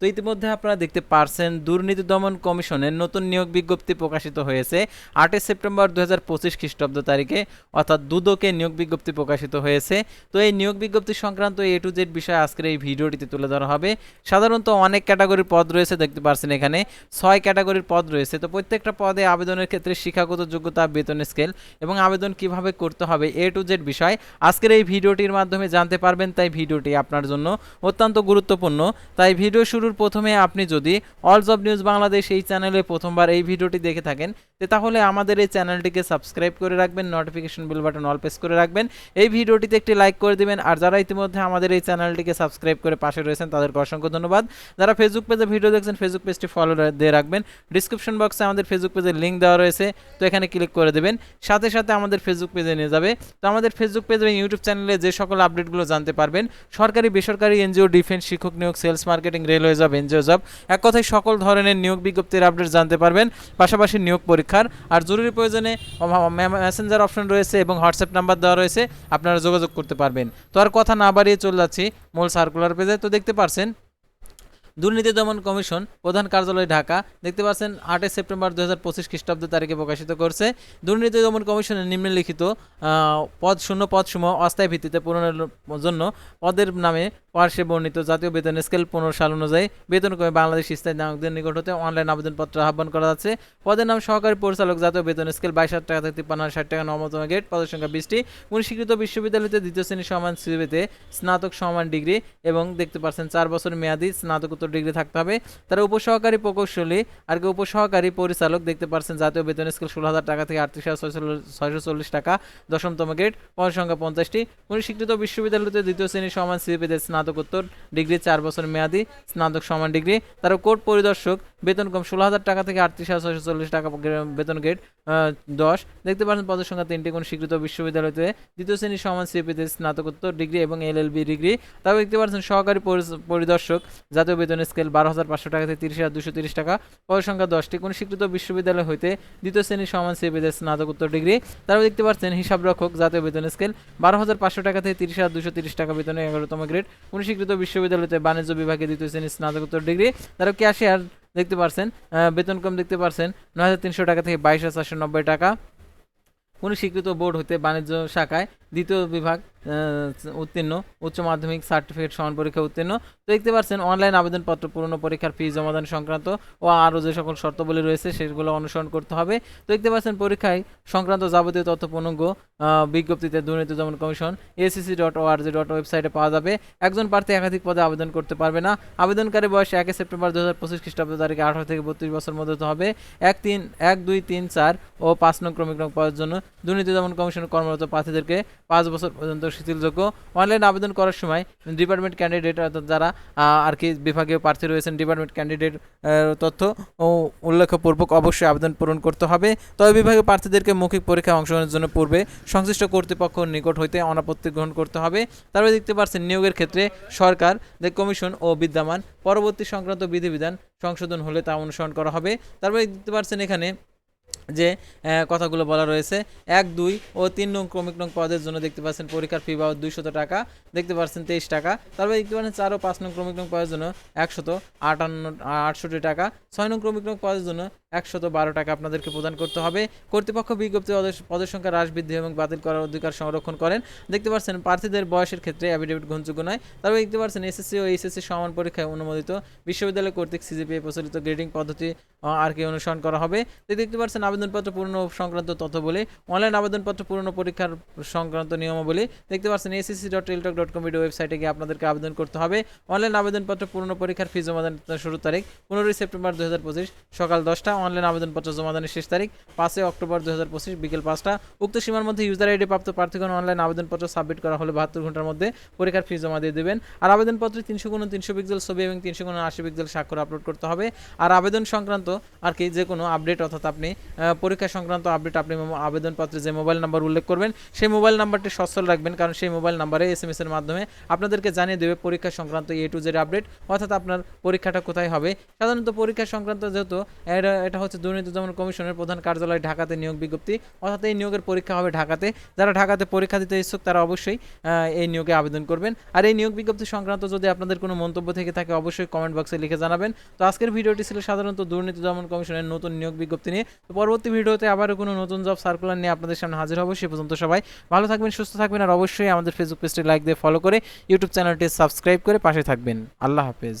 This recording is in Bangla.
তো ইতিমধ্যে আপনারা দেখতে পারছেন, দুর্নীতি দমন কমিশনের নতুন নিয়োগ বিজ্ঞপ্তি প্রকাশিত হয়েছে আটই সেপ্টেম্বর দু হাজার পঁচিশ খ্রিস্টাব্দ তারিখে, অর্থাৎ দুদকে নিয়োগ বিজ্ঞপ্তি প্রকাশিত হয়েছে। তো এই নিয়োগ বিজ্ঞপ্তি সংক্রান্ত এ টু জেড বিষয় আজকের এই ভিডিওটিতে তুলে ধরা হবে। সাধারণত অনেক ক্যাটাগরির পদ রয়েছে, দেখতে পারছেন এখানে। ছয় ক্যাটাগরির পদ রয়েছে। তো প্রত্যেকটা পদে আবেদনের ক্ষেত্রে শিক্ষাগত যোগ্যতা, বেতন স্কেল এবং আবেদন কীভাবে করতে হবে এ টু জেড বিষয় আজকের এই ভিডিওটির মাধ্যমে জানতে পারবেন। তাই ভিডিওটি আপনার জন্য অত্যন্ত গুরুত্বপূর্ণ। তাই ভিডিও শুরুর প্রথমে আপনি যদি অল জব নিউজ বাংলাদেশ এই চ্যানেলে প্রথমবার এই ভিডিওটি দেখে থাকেন তাহলে আমাদের এই চ্যানেলটিকে সাবস্ক্রাইব করে রাখবেন notification bell button all press করে রাখবেন। এই ভিডিওটিতে একটি লাইক করে দিবেন, আর যারা ইতিমধ্যে আমাদের এই চ্যানেলটিকে সাবস্ক্রাইব করে পাশে রয়েছেন, তাদেরকে অসংখ্য ধন্যবাদ। যারা ফেসবুক পেজে ভিডিও দেখছেন ফেসবুক পেজটি ফলো দিয়ে রাখবেন। ডিসক্রিপশন বক্সে আমাদের ফেসবুক পেজের লিঙ্ক দেওয়া রয়েছে, তো এখানে ক্লিক করে দেবেন। সাথে সাথে আমাদের ফেসবুক পেজে নিয়ে যাবে। তো আমাদের ফেসবুক পেজ এবং ইউটিউব চ্যানেলে যে সকল আপডেটগুলো জানতে পারবেন, সরকারি, বেসরকারি, এনজিও ডিফেন্স শিক্ষক নিয়োগ sales marketing railway job, NGO job. এক কথায় সকল ধরনের নিয়োগ বিজ্ঞপ্তির আপডেট জানতে পারবেন, পাশাপাশি নিয়োগ পরীক্ষার। আর জরুরি প্রয়োজনে মেসেঞ্জার অপশন রয়েছে এবং হোয়াটসঅ্যাপ নাম্বার দেওয়া রয়েছে, আপনারা যোগাযোগ করতে পারবেন। তো আর কথা না বাড়িয়ে চলে যাচ্ছি মূল সার্কুলার পেজে তো দেখতে পারছেন, দুর্নীতি দমন কমিশন, প্রধান কার্যালয় ঢাকা, দেখতে পাচ্ছেন আটই সেপ্টেম্বর দু হাজার পঁচিশ খ্রিস্টাব্দ তারিখে প্রকাশিত করছে। দুর্নীতি দমন কমিশনের নিম্নলিখিত পদ শূন্য পদসমূহ অস্থায়ী ভিত্তিতে পূরণের জন্য পদের নামে পার্শ্বে বর্ণিত জাতীয় বেতন স্কেল পনেরো সাল অনুযায়ী বেতন কমে বাংলাদেশ স্থায়ী নাগরিকদের নিকট হতে অনলাইন আবেদনপত্র আহ্বান করা যাচ্ছে। পদের নাম সহকারী পরিচালক জাতীয় বেতন স্কেল বাইশ হাজার টাকা থেকে তিপ্পান্ন হাজার ষাট টাকা নবতম গেট পদের সংখ্যা বিশটি। কোন স্বীকৃত বিশ্ববিদ্যালয়তে দ্বিতীয় শ্রেণি সমান সিভিতে স্নাতক সমান ডিগ্রি এবং দেখতে পাচ্ছেন চার বছর মেয়াদি স্নাতকোত্তর ডিগ্রি থাকতে হবে। তারা উপসহকারী প্রকৌশলী আর কি উপসহকারী পরিচালক দেখতে পাচ্ছেন জাতীয় বেতন স্কেল ষোলো হাজার টাকা থেকে আটত্রিশ হাজার ছয়শো চল্লিশ টাকা দশমতম গ্রেড, পদের সংখ্যা পঞ্চাশটি। কোন স্বীকৃত বিশ্ববিদ্যালয়তে দ্বিতীয় শ্রেণি সমান সিভিতে স্নাতকোত্তর ডিগ্রি চার বছর মেয়াদি স্নাতক সমান ডিগ্রি। তারা কোর্ট পরিদর্শক বেতন কম, ষোলো হাজার টাকা থেকে আটত্রিশ হাজার ছয়শো চল্লিশ টাকা বেতন গ্রেড দশ। দেখতে পাচ্ছেন পদের সংখ্যা তিনটি, কোন স্বীকৃত বিশ্ববিদ্যালয়তে দ্বিতীয় শ্রেণির সমান সিপিতে স্নাতকোত্তর ডিগ্রি এবং এলএলবি ডিগ্রি। তাও দেখতে পাচ্ছেন সহকারী পরিদর্শক, জাতীয় বেতন স্কেল বারো হাজার পাঁচশো টাকা থেকে তিরিশ হাজার দুশো তিরিশ টাকা। পদের সংখ্যা দশটি, কোন স্বীকৃত বিশ্ববিদ্যালয় হইতে দ্বিতীয় শ্রেণির সমান সিপিতে স্নাতকোত্তর ডিগ্রি। তারপর দেখতে পাচ্ছেন হিসাব রক্ষক জাতীয় বেতন স্কেল বারো হাজার পাঁচশো টাকা থেকে তিরিশ হাজার দুশো তিরিশ টাকা বেতনে এগারোতম গ্রেড কোন স্বীকৃত বিশ্ববিদ্যালয়তে বাণিজ্য বিভাগে দ্বিতীয় শ্রেণি স্নাতকোত্তর ডিগ্রি। তারপর ক্যাশিয়ার দেখতে পারছেন বেতন কম দেখতে পারছেন, নয় হাজার তিনশো টাকা থেকে বাইশ হাজার চারশো নব্বই টাকা। কোনো স্বীকৃত বোর্ড হতে বাণিজ্য শাখায় দ্বিতীয় বিভাগ উত্তীর্ণ, উচ্চ মাধ্যমিক সার্টিফিকেট সমান পরীক্ষা উত্তীর্ণ। তো দেখতে পাচ্ছেন অনলাইন আবেদনপত্র পূর্ণ পরীক্ষার ফি, জমাদান সংক্রান্ত ও আরও যে সকল শর্তাবলী রয়েছে, সেগুলো অনুসরণ করতে হবে। তো দেখতে পাচ্ছেন, পরীক্ষায় সংক্রান্ত যাবতীয় তথ্য পূর্ণাঙ্গ বিজ্ঞপ্তিতে দুর্নীতি দমন commission ACC dot ORG dot ওয়েবসাইটে পাওয়া যাবে। একজন প্রার্থী একাধিক পদে আবেদন করতে পারবে না। আবেদনকারী বয়স একে সেপ্টেম্বর দু হাজার পঁচিশ খ্রিস্টাব্দ তারিখে আঠারো থেকে বত্রিশ বছর মধ্যে হবে। এক তিন, এক দুই তিন চার ও পাঁচ নং ক্রমিক নং পদের জন্য দুর্নীতি দমন কমিশনের কর্মরত প্রার্থীদেরকে পাঁচ বছর পর্যন্ত শিথিলযোগ্য। অনলাইন আবেদন করার সময় ডিপার্টমেন্ট ক্যান্ডিডেট অর্থাৎ যারা আর কি বিভাগীয় প্রার্থী রয়েছেন, ডিপার্টমেন্ট ক্যান্ডিডেট তথ্য ও উল্লেখপূর্বক অবশ্যই আবেদন পূরণ করতে হবে। তবে বিভাগীয় প্রার্থীদেরকে মৌখিক পরীক্ষায় অংশগ্রহণের জন্য পূর্বে সংশ্লিষ্ট কর্তৃপক্ষ নিকট হইতে অনাপত্তি গ্রহণ করতে হবে। তারপরে দেখতে পাচ্ছেন নিয়োগের ক্ষেত্রে সরকার কমিশন ও বিদ্যমান, পরবর্তী সংক্রান্ত বিধিবিধান সংশোধন হলে তা অনুসরণ করা হবে। তারপরে দেখতে পাচ্ছেন এখানে যে কথাগুলো বলা রয়েছে। এক, দুই ও তিন নং ক্রমিক নং পদের জন্য দেখতে পাচ্ছেন পরীক্ষার ফি বাবদ দুইশত টাকা, দেখতে পাচ্ছেন তেইশ টাকা। তারপরে দেখতে পাচ্ছেন চার ও পাঁচ নং ক্রমিক নং পদের জন্য একশত আটান্ন, আটষট্টি টাকা, ছয় নং ক্রমিক নং পদের জন্য একশত বারো টাকা আপনাদেরকে প্রদান করতে হবে। কর্তৃপক্ষ বিজ্ঞপ্তি পদের- সংখ্যা হ্রাস বৃদ্ধি এবং বাতিল করার অধিকার সংরক্ষণ করেন। দেখতে পাচ্ছেন, প্রার্থীদের বয়সের ক্ষেত্রে অ্যাফিডেভিট গ্রহণযোগ্য নয়। তারপরে দেখতে পাচ্ছেন, এসএসসি ও এইচএসসি সমান পরীক্ষায় অনুমোদিত। বিশ্ববিদ্যালয় কর্তৃক সিজিপিএ প্রচলিত গ্রেডিং পদ্ধতি আর কি অনুসরণ করা হবে। দেখতে পাচ্ছেন, আবেদনপত্র পূর্ণ সংক্রান্ত তথ্য বলে, অনলাইন আবেদনপত্র পূর্ণ পরীক্ষার সংক্রান্ত নিয়মাবলী। দেখতে পাচ্ছেন SSC dot Teletalk dot com ওয়েবসাইটে গিয়ে আপনাদেরকে আবেদন করতে হবে। অনলাইন আবেদনপত্র পূর্ণ পরীক্ষার ফি জমাদান শুরু তারিখ পনেরোই সেপ্টেম্বর দু হাজার পঁচিশ সকাল দশটা। অনলাইন আবেদনপত্র জমাদানের শেষ তারিখ পাঁচই অক্টোবর দু হাজার পঁচিশ বিকেল পাঁচটা। উক্ত সীমার মধ্যে ইউজার আইডি প্রাপ্ত প্রার্থীগণ অনলাইন আবেদনপত্র সাবমিট করা হলে বাহাত্তর ঘণ্টার মধ্যে পরীক্ষার ফি জমা দিয়ে দেবেন। আর আবেদনপত্রে তিনশো গুণ তিনশো পিক্সেল ছবি এবং তিনশো গুণ আশি পিক্সেল স্বাক্ষর আপলোড করতে হবে। আর আবেদন সংক্রান্ত আর কি যে কোনো আপডেট অর্থাৎ আপনি পরীক্ষা সংক্রান্ত আপডেট আপনি আবেদনপত্রে যে মোবাইল নাম্বার উল্লেখ করবেন, সেই মোবাইল নাম্বারটি সচ্ছল রাখবেন কারণ সেই মোবাইল নাম্বারে এস এম এস এর মাধ্যমে আপনাদেরকে জানিয়ে দেবে পরীক্ষা সংক্রান্ত এ টু জেড আপডেট অর্থাৎ আপনার পরীক্ষাটা কোথায় হবে? সাধারণত পরীক্ষা সংক্রান্ত যেহেতু এটা হচ্ছে দুর্নীতি দমন কমিশনের প্রধান কার্যালয় ঢাকাতে নিয়োগ বিজ্ঞপ্তি। অর্থাৎ এই নিয়োগের পরীক্ষা হবে ঢাকাতে। যারা ঢাকাতে পরীক্ষা দিতে ইচ্ছুক, তারা অবশ্যই এই নিয়োগে আবেদন করবেন। আর এই নিয়োগ বিজ্ঞপ্তি সংক্রান্ত যদি আপনাদের কোনো মন্তব্য থেকে থাকে, অবশ্যই কমেন্ট বক্সে লিখে জানাবেন। তো আজকের ভিডিওটি ছিল সাধারণত দুর্নীতি দমন কমিশনের নতুন নিয়োগ বিজ্ঞপ্তি নিয়ে। তো পরবর্তী ভিডিওতে আবারও কোনো নতুন জব সার্কুলার নিয়ে আপনাদের সামনে হাজির হব। সে পর্যন্ত সবাই ভালো থাকবেন, সুস্থ থাকবেন, আর অবশ্যই আমাদের ফেসবুক পেজটি লাইক দিয়ে ফলো করে ইউটিউব চ্যানেলটি সাবস্ক্রাইব করে পাশে থাকবেন। আল্লাহ হাফেজ।